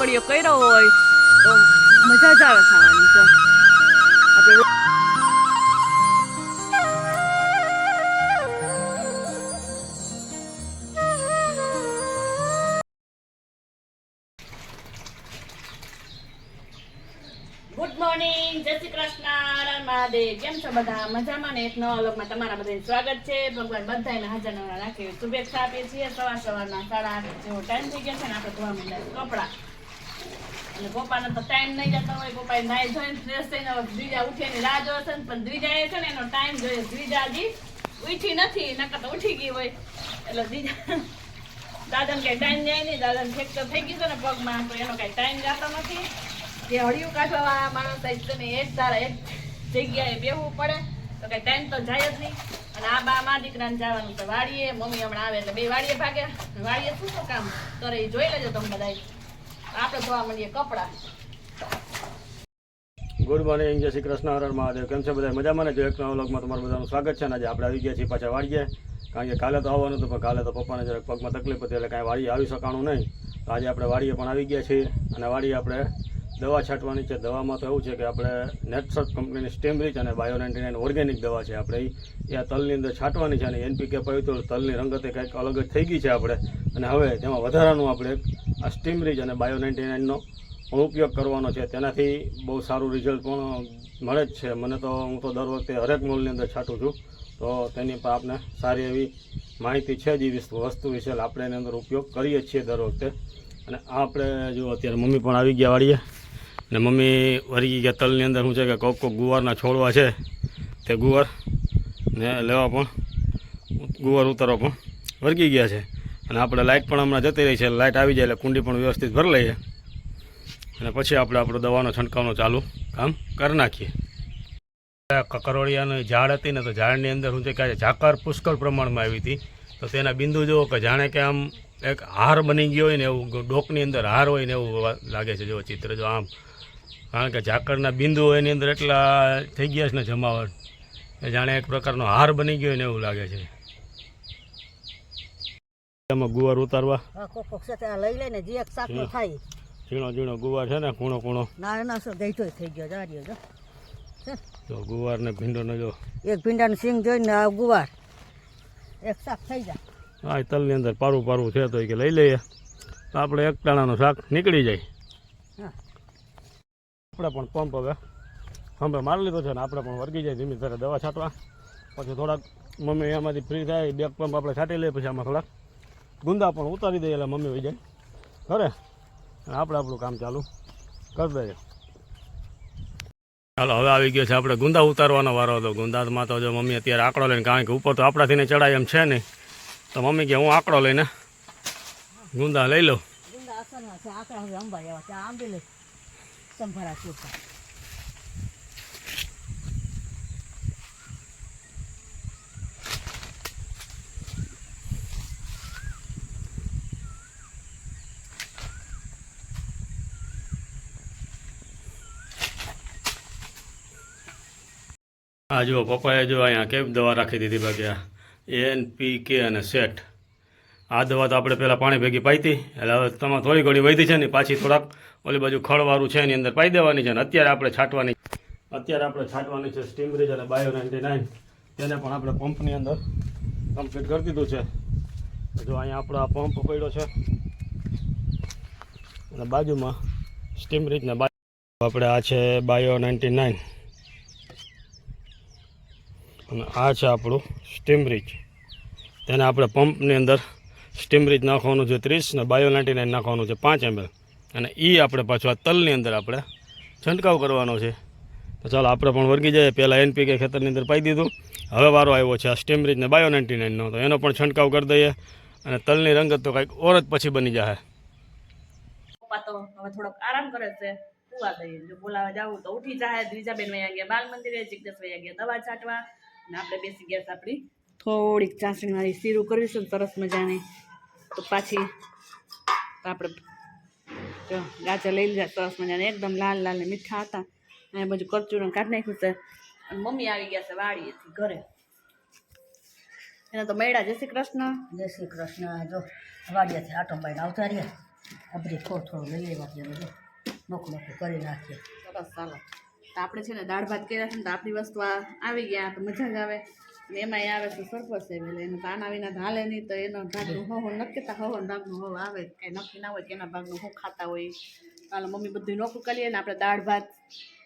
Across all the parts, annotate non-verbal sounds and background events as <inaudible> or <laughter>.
ઉકળીઓ કર્યો હોય તો મજા જ આવે ખાવાની, જો. આપણે ગુડ મોર્નિંગ જય શ્રી કૃષ્ણ. મહાદેવ. કેમ છો બધા? મજામાં ને? એક નવા લોકમાં તમારા બધાને સ્વાગત છે. ભગવાન બધાને હાજર નવા રાખીએ શુભેચ્છા આપીએ છીએ. સવાર સવારના સાડા આઠ જેવો ટાઈમ થઈ ગયો છે ને, આપણે ધોવા માંડ્યા કપડાં. અને પપ્પાને તો ટાઈમ નહીં જતો હોય પપ્પા નાઈ ધોઈને ફ્રેશ થઈને હવે દ્વિજા ઉઠીને રાહ જોવે છે પણ દ્વિજા છે ને, એનો ટાઈમ જોઈએ. દ્વિજાજી ઉઠી નથી, નકર તો ઉઠી ગઈ હોય. એટલે દ્વિજા દાદાને કઈ ટાઈમ જાય નહીં, દાદાને ફ્રેક્ચર થઈ ગયું છે ને પગમાં, તો એનો કઈ ટાઈમ જતો નથી. જે હળિયું કાઢવા વાળા માણસ થાય છે ને એક તારા એક જગ્યાએ બેહવું પડે, તો કઈ ટાઈમ તો જાય જ નહીં. અને આ બા મા દીકરાને જવાનું તો વાડીએ, મમ્મી હમણાં આવે એટલે બે વાડીએ ભાગે. વાડીએ શું શું કામ કરે એ જોઈ લેજો તમે બધા આપણે ધોવા ગુડ મોર્નિંગ જય શ્રી કૃષ્ણ હરણ હર મહાદેવ. કેમ છે બધા? મજામાં ને? જો એક નવા વ્લોગમાં તમારું બધાનું સ્વાગત છે ને આજે આપણે આવી ગયા છીએ પાછા વાડીએ. કારણ કે કાલે તો આવવાનું હતું, પણ કાલે તો પપ્પાને જરાક પગમાં તકલીફ હતી, એટલે કાંઈ વાળી આવી શકાણું નહીં. તો આજે આપણે વાડીએ પણ આવી ગયા છીએ અને વાડીએ આપણે દવા છાંટવાની છે, દવામાં તો એવું છે કે આપણે નેટસર્ટ કંપનીની સ્ટેમરીચ અને બાયો નાઇન્ટી નાઇન ઓર્ગેનિક દવા છે આપણે. એ આ તલની અંદર છાંટવાની છે અને એનપીકે પવિત્ર તલની રંગતે કંઈક અલગ જ થઈ ગઈ છે આપણે. અને હવે તેમાં વધારાનું આપણે આ સ્ટીમરીચ અને બાયો નાઇન્ટી નાઇનનો પણ ઉપયોગ કરવાનો છે. તેનાથી બહુ સારું રિઝલ્ટ પણ મળે જ છે. મને તો, હું તો દર વખતે હરેક મોલની અંદર છાંટું છું. તો તેની પર આપને સારી એવી માહિતી છે જ એ વસ્તુ વિશે. આપણે એની અંદર ઉપયોગ કરીએ છીએ દર વખતે. અને આપણે જો અત્યારે મમ્મી પણ આવી ગયા વાળીએ. ને મમ્મી વળી ગયા તલની અંદર શું છે કે કોક કોક ગુવારના છોડવા છે. તે ગુવાર ને લેવા પણ ગુવાર ઉતારવા પણ વર્ગી ગયા છે. અને આપણે લાઇટ પણ હમણાં જતી રહી છે. લાઇટ આવી જાય એટલે કુંડી પણ વ્યવસ્થિત ભરી લઈએ. અને પછી આપણે આપણો દવાનો છંટકાવનો ચાલુ કામ કરી નાખીએ. કકરોળિયાની ઝાડ હતી ને તો ઝાડની અંદર શું છે કે ઝાકર પુષ્કળ પ્રમાણમાં આવી હતી. તો તેના બિંદુ જુઓ કે જાણે કે આમ એક હાર બની ગયો હોય ને એવું ડોકની અંદર હાર હોય ને એવું લાગે છે. જો ચિત્ર જો આમ કારણ કે ઝાકળના બિંદુ એની અંદર એટલા થઈ ગયા છે ને જમાવટ એ જાણે એક પ્રકારનો હાર બની ગયો ને એવું લાગે છે. એમાં ગુવાર ઉતારવા. લઈ લઈને જે એક શાકનો થાય. ઝીણો ઝીણો ગુવાર છે ને કૂણો કૂણો ના એના શું ગઈઠો થઈ ગયો જાડ્યો જો તો ગુવાર ને ભીંડોનો જો. એક ભીંડાનું સિંગ જોઈને આ ગુવાર. એક શાક થઈ જાય. હા તલની અંદર પારું પારું છે તો એ કે લઈ લઈએ. તો આપણે એક ટાણાનું શાક નીકળી જાય. આપણે પણ પંપ હવે. હંભે મારી લીધો છે ને આપણે પણ વર્ગી જાય ધીમી ધીરે દવા છાંટવા. પછી થોડાક મમ્મી એમાંથી ફ્રી થાય બે પંપ આપણે છાંટી લઈએ પછી આમાં થોડાક ગુંદા પણ ઉતારી દઈએ એટલે મમ્મી હોઈ જાય. ખરે? આપણે આપણું કામ ચાલુ કરી દઈએ. ચાલો હવે આવી ગયો છે આપણે ગુંદા ઉતારવાનો વારો હતો. ગુંદામાં તો જો મમ્મી અત્યારે આંકડો લઈને કારણ કે ઉપર તો આપણાથી ચડાય એમ છે નહીં. તો મમ્મી કે હું આંકડો લઈને ગુંદા લઈ લઉં. જેવા છે લે સંભારા ચૂકા હા જુઓ, પપ્પાએ જો અહીંયા કેમ દવા રાખી દીધી બાકી આ એન પી કે અને સેટ આ દવા તો આપણે પહેલાં પાણી ભેગી પાઈ હતી, એટલે હવે તમારે થોડી ઘણી વધી છે ને, પાછી થોડાક ઓલી બાજુ ખળવાળું છે, એની અંદર પાઈ દેવાની છે અને અત્યારે આપણે છાંટવાની અત્યારે આપણે છાંટવાની છે સ્ટીમ બ્રિજ અને બાયો નાઇન્ટી નાઇન તેને પણ આપણે પંપની અંદર કમ્પ્લીટ કરી દીધું છે. જો અહીંયા આપણો આ પંપ પડ્યો છે. અને બાજુમાં સ્ટીમ ને બાયો આપણે આ છે બાયો નાઇન્ટી નાઇન અને આ છે આપણું સ્ટીમ બ્રિજ તેને આપણે પંપની અંદર સ્ટીમ બ્રિજ નાખવાનું છે ત્રીસ ને બાયો નાઇન્ટી નાઇન નાખવાનું છે પાંચ એમએલ અને એ આપણે પાછું આ તલની અંદર આપણે છંટકાવ કરવાનો છે. તો ચાલો, આપણે પણ વર્ગી જઈએ. પહેલાં એનપીકે ખેતરની અંદર પાઈ દીધું. હવે વારો આવ્યો છે આ સ્ટીમ બ્રિજ બાયો નાઇન્ટી નાઇનનો તો એનો પણ છંટકાવ કરી દઈએ. અને તલની રંગત તો કંઈક ઓર જ પછી બની જાય પપ્પા તો હવે થોડોક આરામ કરે છે. સુવા દઈએ. જો બોલાવા જાવું તો ઉઠી જાય દ્વિજાબેન વયા ગયા બાલ મંદિરે જિજ્ઞેશ વયા દવા છાંટવા. અને આપણે બેસી ગયા આપણી. થોડીક ચાસણી વાળી સીરું કરીશું સરસ મજાની. તો પાછી આપણે જો ગાજર લઈ લીધા સરસ મજાને એકદમ લાલ લાલ ને મીઠા હતા. અને બધું કરચું કાઢી નાખ્યું છે. અને મમ્મી આવી ગયા છે વાડીએથી ઘરે. એને તો મળ્યા. જય શ્રી કૃષ્ણ. જય શ્રી કૃષ્ણ. જો વાડિયાથી આટો બાઈને આવતા રહ્યા. આ થોડું થોડું લઈ લેવા છે બધું. નોખું નોખું કરી નાખીએ સરસ ચાલો તો આપણે છે ને દાળ ભાત કર્યા છે ને તો આપણી વસ્તુ આ આવી ગયા તો મજા જ આવે. ને એમાં આવે છે સરપસ એટલે એનું તાના વિના ધાલે નહીં તો એનો ભાગનું હો નક્કી તો હો ભાગનું હો આવે. કાંઈ નક્કી ના હોય કે એના ભાગનું હું ખાતા હોય. કાલે મમ્મી બધું નોખું કરીએ ને આપણે દાળ ભાત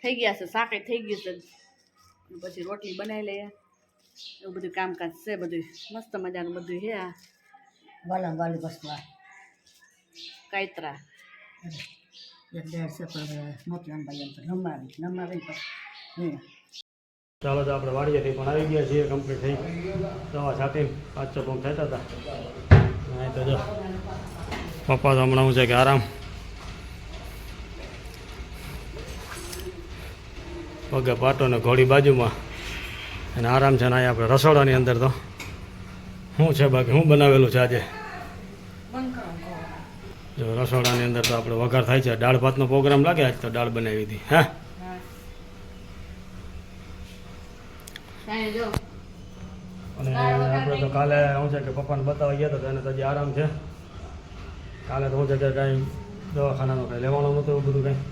થઈ ગયા છે શાકે થઈ ગયું છે. પછી રોટલી બનાવી લઈએ. એવું બધું કામકાજ છે બધું. મસ્ત મજાનું બધું છે આ. વાલા વાલી વસ્તુ કાયતરા. એક ડેઢ છે પણ મોટી અંબાઈ એમ તો નમાવી નમાવી પછી. ચાલો તો આપણે વાડીએથી પણ આવી ગયા છીએ કમ્પ્લીટ થઈ દવા છાંટીને પાંચ છ પંપ થતા હતા. તો જો. પપ્પા તો હમણાં હું છે કે આરામ. પગે પાટો ને ઘોડી બાજુમાં. અને આરામ છે ને અહીંયા આપણે રસોડાની અંદર તો. શું છે બાકી? શું બનાવેલું છે આજે? જો રસોડાની અંદર તો આપણે વઘાર થાય છે. દાળ ભાતનો પ્રોગ્રામ લાગે આજ તો દાળ બનાવી હતી. હા કાંઈ જો અને આપણે તો કાલે શું છે કે પપ્પાને બતાવવા ગયા હતા તો એને તો હજી આરામ છે. કાલે તો શું છે કે કાંઈ દવાખાનાનું કાંઈ લેવાનું નહોતું એવું બધું કાંઈ.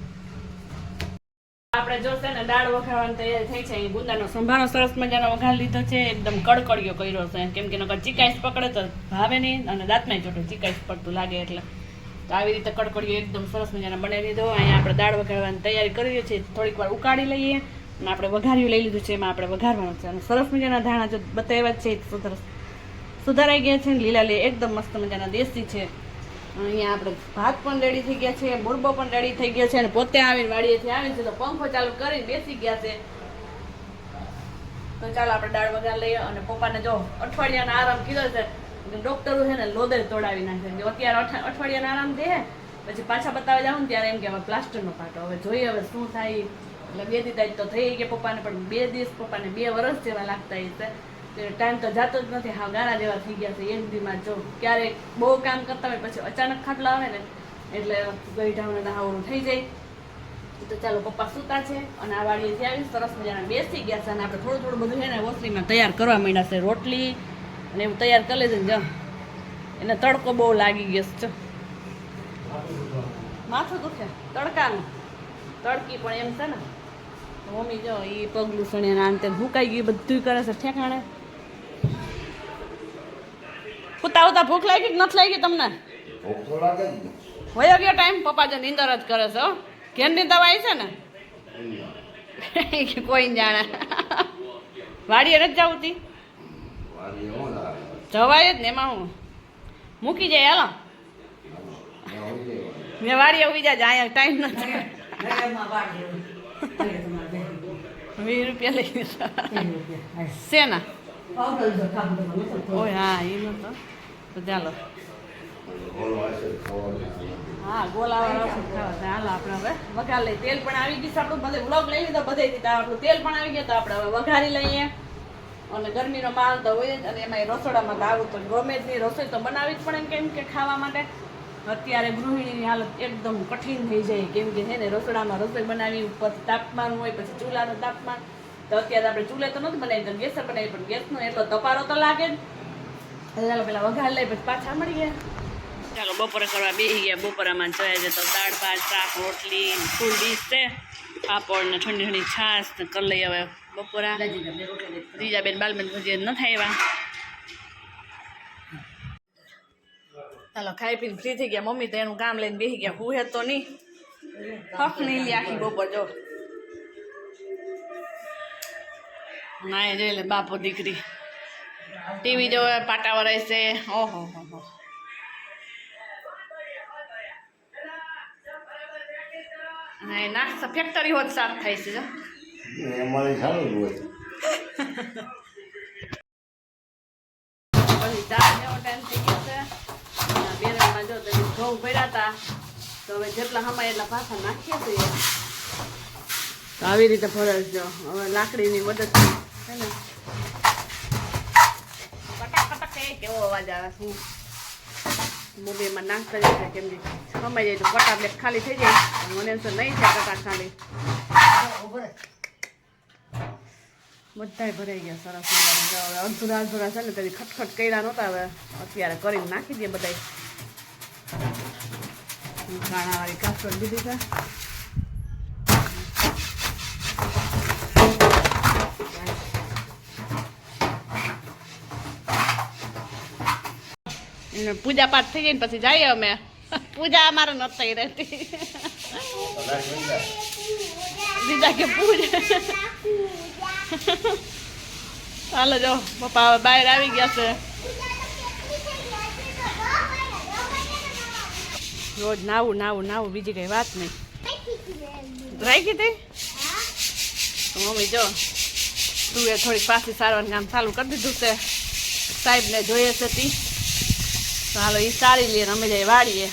આપણે જોશે ને દાળ વઘારવાની તૈયારી થઈ છે. ગુંદાનો સંભારો સરસ મજાનો વઘાર લીધો છે. એકદમ કડકડિયો કર્યો છે. કેમ કે નકર ચીકાઈશ પકડે તો ભાવે નહીં અને દાંતમાં ચોટે ચીકાઈસ પડતું લાગે એટલે. તો આવી રીતે કડકડિયો એકદમ સરસ મજાનો બનાવી દીધો. અહીંયા આપણે દાળ વઘારવાની તૈયારી કરી છે થોડીક વાર ઉકાળી લઈએ. આપણે વઘાર્યું લઈ લીધું છે, એમાં આપણે વઘારવાનું છે. અને સરસ મજાના ધાણા જો બતાવ્યા છે સુધર સુધારાઈ ગયા છે લીલા લે એકદમ મસ્ત મજાના દેશી છે. અહીંયા આપણે ભાત પણ રેડી થઈ ગયા છે મુરબો પણ રેડી થઈ ગયો છે, અને પોતે આવીને વાડીએથી આવીને છે, તો પંખો ચાલુ કરીને બેસી ગયા છે. તો ચાલો આપણે દાળ વઘાર લઈએ, અને પપ્પાને જો અઠવાડિયાનો આરામ કીધો છે ડોક્ટરો છે ને લોદર તોડાવી નાખે કે અત્યારે અઠ- અઠવાડિયાનો આરામ દે પછી પાછા બતાવવા જાવ ને ત્યારે એમ કે હવે પ્લાસ્ટરનો પાટો, હવે જોઈએ હવે શું થાય. એટલે બે દીધા તો થઈ ગઈ પપ્પાને, પણ બે દિવસ પપ્પાને બે વર્ષ જેવા લાગતા હશે ટાઈમ તો જાતો જ નથી, હા, ગાળા જેવા થઈ ગયા છે. એક દીમાં જો ક્યારેક બહુ કામ કરતા હોય, પછી અચાનક ખાટલા આવે ને, એટલે ગઈઢાવને નહાવડું થઈ જાય. તો ચાલો પપ્પા સૂતા છે અને આ વાડીએથી આવી સરસ મજાના બેસી ગયા છે અને આપણે થોડું થોડું બધું છે ને ઓસરીમાં તૈયાર કરવા માંડ્યા છે, રોટલી અને એવું તૈયાર કરી લેજે ને એને તડકો બહુ લાગી ગયો છે માથું દુખે, તડકાનું. તડકી પણ એમ છે ને મમ્મી જો એ પગલું સણી ને આને તેમ હુકાઈ ગયું બધું કરે છે. ઠેકાણે. ઉતા ઉતા ભૂખ લાગી કે નથી લાગી તમને? વયો ગયો ટાઈમ? પપ્પા જો નીંદર જ કરે છે હો. ઘેરની દવા આવી છે ને? <laughs> કોઈ જાણે. વાડીએ નથી જવું તી? જવાય જ ને એમાં હું. મૂકી જાય હાલો. મેં વાડીએ. ઊભી જાય અહીંયા ટાઈમ નથી. વીસ રૂપિયા લઈ લીધા શેના ઓય હા એ નતો તો ચાલો હા ગોલાવાળા. હાલો આપણે હવે વઘાર લઈએ તેલ પણ આવી ગયું છે આપણું બધે વ્લોગ લઈ લીધો બધે દીધા આપણું તેલ પણ આવી ગયું તો આપણે હવે વઘારી લઈએ અને ગરમીનો માલ તો હોય જ અને એમાં રસોડામાં તો આવું તો ગમે જ નહીં રસોઈ તો બનાવી જ પડે ને કેમ કે ખાવા માટે અત્યારે ગૃહિણીની હાલત એકદમ કઠિન થઈ જાય. કેમ કે છે ને રસોડામાં રસોઈ બનાવી ઉપર તાપમાન હોય પછી ચૂલાનું તાપમાન. તો અત્યારે આપણે ચૂલે તો નથી બનાવી તો ગેસે બનાવી પણ ગેસનો એટલો તપારો તો લાગે જ. ચાલો પેલા વઘાર લઈ પછી પાછા મળી ગયા ચાલો બપોરે કરવા બેસી ગયા. બપોરામાં જોયા છે તો દાળ ભાત શાક રોટલી ફૂલ ડીશ છે. પાપડ ને ઠંડી ઠંડી છાશ ને કરી લઈએ હવે બપોરા. ત્રીજા બેન બાલબેન ન થાય ચાલો ખાઈ પીને ફ્રી થઈ ગયા. મમ્મી તો એનું કામ લઈને બેસી ગયા. હું હે તો નહીં. હક નહીં લે આખી બપોર જો. ના એ જોઈ લે બાપો દીકરી. ટીવી જોવે પાટા વરાય છે. ઓહો હો હો. નાસ્તા ફેક્ટરી હોત સાફ થાય છે જો. અમારે સારું જ હોય <laughs> પછી ચા જેવો ટાઈમ થઈ ગયો છે અને બેરણમાં જો તમે ઘઉં ભર્યા હતા તો હવે જેટલા હમાય એટલા પાછા નાખીએ છીએ. તો આવી રીતે ફરજ હવે લાકડીની મદદથી છે ને? કટક કટક કેવો અવાજ આવે શું મૂવીમાં નાખતા જશે કેમ કે સમાઈ જાય તો કટા બ્લેક ખાલી થઈ જાય. મને તો નહીં થાય કટા ખાલી. બધાય ભરાઈ ગયા સરસ મજાના. હવે અડધુરા અડધુરા છે ને તેથી ખટખટ કર્યા નહોતા હવે. અત્યારે કરીને નાખી દઈએ બધાય. કાસળ લીધી છે એને પૂજા પાઠ થઈ જાય ને પછી જઈએ અમે. પૂજા અમારે નથી રહેતી. દીદા કે પૂજા. હાલો જો, પપ્પા બહાર આવી ગયા છે. રોજ નાવું નાવું નાવું, બીજી કઈ વાત નહીં. રાખી હતી મમ્મી, જો, તું એ થોડીક પાછી સારવાનું કામ ચાલુ કરી દીધું છે. સાહેબને જોઈએ છે તી. તો હાલો એ સારી લઈએ અમે જઈ વાળીએ.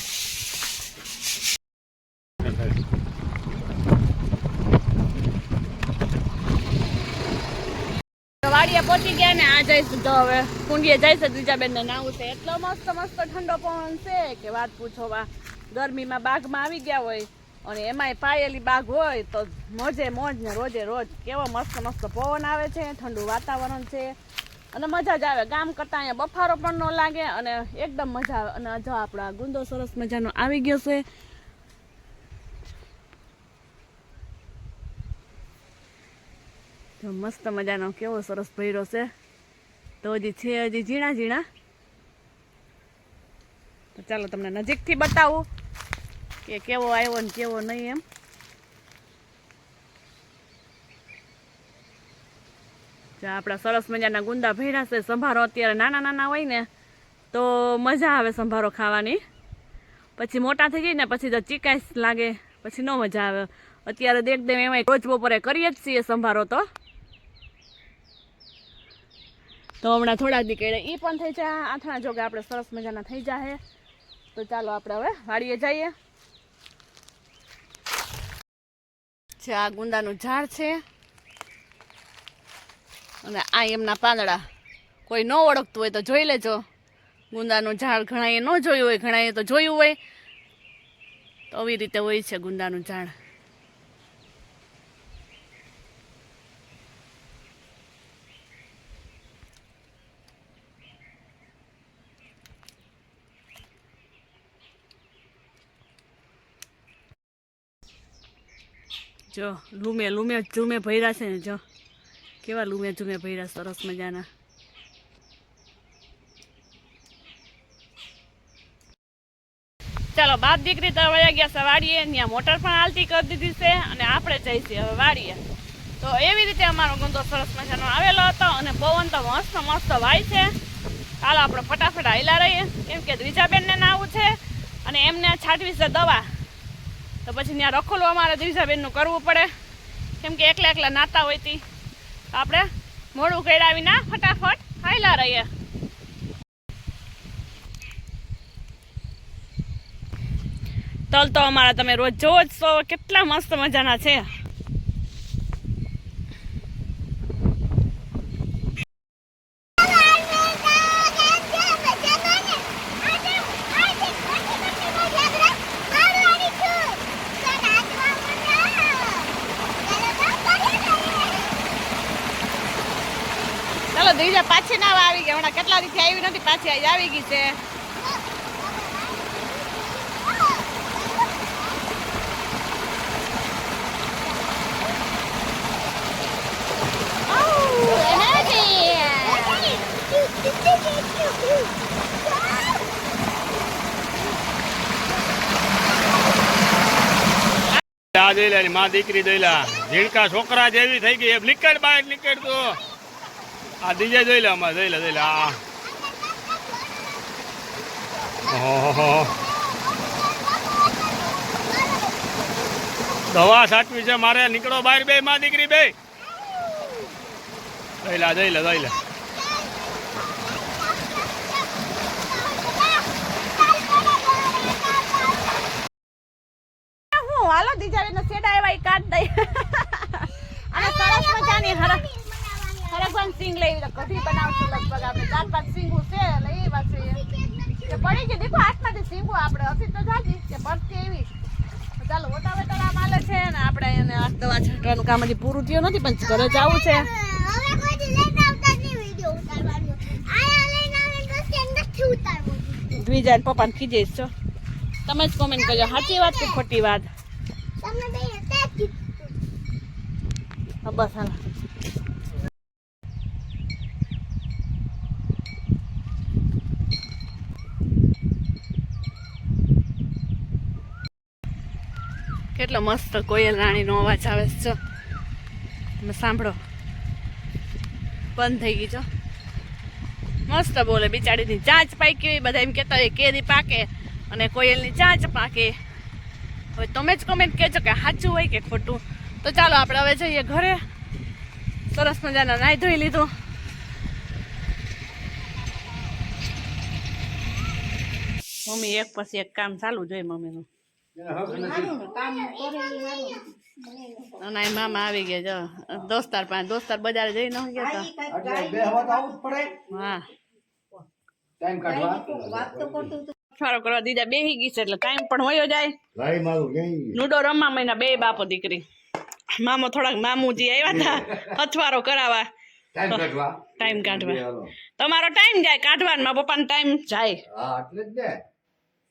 વાડીએ પહોંચી ગયા ને આ જઈશું તો હવે કુંડીએ જઈશ ત્રીજા બેન ને નાવું છે. એટલો મસ્ત મસ્ત ઠંડો પવન છે કે વાત પૂછો વા ગરમીમાં બાગમાં આવી ગયા હોય અને એમાંય પાયેલી બાગ હોય તો મોજે મોજ ને રોજે રોજ કેવો મસ્ત મસ્ત પવન આવે છે, ઠંડુ વાતાવરણ છે. અને મજા જ આવે. ગામ કરતાં અહીંયા બફારો પણ ન લાગે અને એકદમ મજા આવે. અને જો આપણા ગુંદો સરસ મજાનો આવી ગયો છે. તો મસ્ત મજાનો કેવો સરસ ભર્યો છે. તો હજી છે હજી ઝીણા ઝીણા. તો ચાલો તમને નજીકથી બતાવું કે કેવો આવ્યો ને કેવો નહીં એમ. જો આપણા સરસ મજાના ગુંદા ભર્યા છે. સંભારો અત્યારે નાના નાના હોય ને, તો મજા આવે સંભારો ખાવાની. પછી મોટા થઈ જાય ને, પછી તો ચીકાશ લાગે, પછી ન મજા આવે. અત્યારે દેખ દેવ એમાં રોજ બપોરે કરીએ જ છીએ સંભારો તો. તો હમણાં થોડા દી કેળે એ પણ થઈ જાય. આથણા જોગે આપણે સરસ મજાના થઈ જાય તો ચાલો આપણે હવે વાડીએ જઈએ. છે આ ગુંદાનું ઝાડ છે. અને આ એમના પાંદડા. કોઈ ન ઓળખતું હોય તો જોઈ લેજો. ગુંદાનું ઝાડ ઘણાએ ન જોયું હોય, ઘણાએ તો જોયું હોય. તો આવી રીતે હોય છે ગુંદાનું ઝાડ. જો, લૂમે લૂમે, ઝૂમે ભર્યા છે ને જો. કેવા લૂમે, ઝૂમે ભર્યા, સરસ મજાના. ચાલો, બાપ દીકરી તો વયા ગયા છે વાડીએ, ત્યાં મોટર પણ હાલતી કરી દીધી છે અને આપણે જઈશું હવે વાડીએ. તો એવી રીતે અમારો ગુંદો સરસ મજાનો આવેલો હતો અને પવન તો મસ્ત મસ્ત વાય છે. ચાલો આપણે ફટાફટ હાઈલા રહીએ. કેમ કે દ્વિજાબેનને નાવું છે અને એમને છાંટવી છે દવા. તો પછી ત્યાં રખોલું અમારે દ્વિજાબેનનું કરવું પડે. કેમ કે એકલા એકલા નાતા હોય તી. આપણે મોડું કરાવી ના, ફટાફટ હાઈલા રહીએ. તલ તો અમારા તમે રોજ જોવો જ છો, કેટલા મસ્ત મજાના છે. ચાલો દ્વિજા પાછી ના આવી ગયા. હમણાં કેટલા દિવસથી આવી નથી, પાછી આવી ગઈ છે. આ જોઈ લે માં દીકરી દઈલા ઝીણકા છોકરા જેવી થઈ ગઈ. એ નીકળ બાય, નીકળ તો. આ દીજે જોઈ લે અમારે, જોઈ લે જોઈ લે, આ. દવા સાચવી છે મારે, નીકળો બહાર બે, માં દીકરી બે. જોઈ લે જોઈ લે જોઈ લે. હાલો દીજાબેનનો સેડા ઈ કાઢ દઈ. <laughs> અને સરસ મજાની હરકવાન સિંગ લઈ એટલે કઢી બનાવશું લગભગ આપણે. ચાર પાંચ સિંગું છે એટલે એ પાછી કે પડી ગઈ. દેખો હાથમાંથી સિંગું આપણે. હતી તો જાજી કે પડતી એવી ચાલો ઓટા વટાડા માલે છે ને આપણે એને આ દવા છાંટવાનું કામ હજી પૂરું થયું નથી પણ ઘરે જવું છે. દ્વિજાન પપ્પાને ખીજે છો તમે જ કોમેન્ટ કરજો. સાચી વાત કે ખોટી વાત. હા, બસ હાલો. કેટલો મસ્ત કોયલ રાણીનો અવાજ આવે છે તમે સાંભળો. બંધ થઈ ગઈ છો મસ્ત બોલે બિચારીની. ચાંચ પાકી હોય, બધા એમ કહેતા હોય, કેરી પાકે અને કોયલની ચાંચ પાકે. હવે તમે જ કોમેન્ટ કહેજો કે સાચું હોય કે ખોટું. તો ચાલો આપણે હવે જઈએ ઘરે. સરસ મજાના નાહી ધોઈ લીધું. મમ્મી એક પછી એક કામ ચાલુ જોઈએ મમ્મીનું. અને મામા આવી ગયા જો દોસ્તાર પાસે દોસ્તાર બજારે જઈ ન ગયા હા. ફાળો કરવા દીધા બેહી ગઈ છે એટલે ટાઈમ પણ વયો જાય. ભાઈ મારું ક્યાંય લુડો રમવા મહિના બે બાપો દીકરી. મામો થોડાક મામુજી આવ્યા હતા અથવારો કરાવવા. ટાઈમ કાઢવા. ટાઈમ. તમારો ટાઈમ જાય કાઢવાનો પપ્પાનો ટાઈમ જાય. હા એટલે જ ને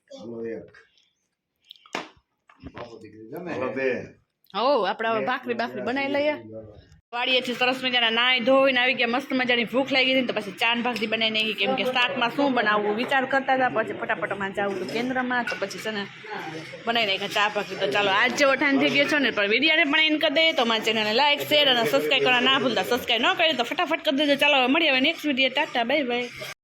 હાલો એક બાપુ દીકરી ગમે હાલો બે હો આપણે હવે ભાખરી બાખરી બનાવી લઈએ. વાડીએથી સરસ મજાના નાય ધોઈને આવી ગયા, મસ્ત મજાની ભૂખ લાગી હતી તો પછી ચાન ભાખરી બનાવી નાખી. કેમ કે શાકમાં શું બનાવવું વિચાર કરતા હતા, પછી ફટાફટમાં જવું તો કેન્દ્રમાં, તો પછી છે ને બનાવી નાખ્યા ચા ભાખરી. તો ચાલો, આજ જેવો ટાઈમ થઈ ગયો છે ને, પણ વિડીયોને પણ એન કરી દઈએ તો મારા ચેનલને લાઈક શેર અને સબસ્ક્રાઈબ કરવા ના ભૂલતા. સબસ્ક્રાઈબ ન કરી તો ફટાફટ કરી દેજો. ચાલો, હવે મળીએ હવે next video tata bye bye